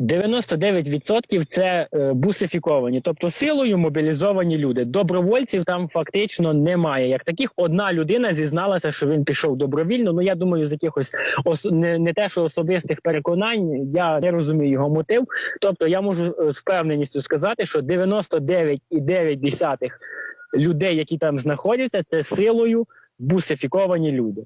99% це е, бусифіковані, тобто силою мобілізовані люди. Добровольців там фактично немає. Як таких одна людина зізналася, що він пішов добровільно. Ну я думаю, з якихось ос... не, не те, що особистих переконань, я не розумію його мотив. Тобто я можу е, з впевненістю сказати, що 99,9 людей, які там знаходяться, це силою бусифіковані люди.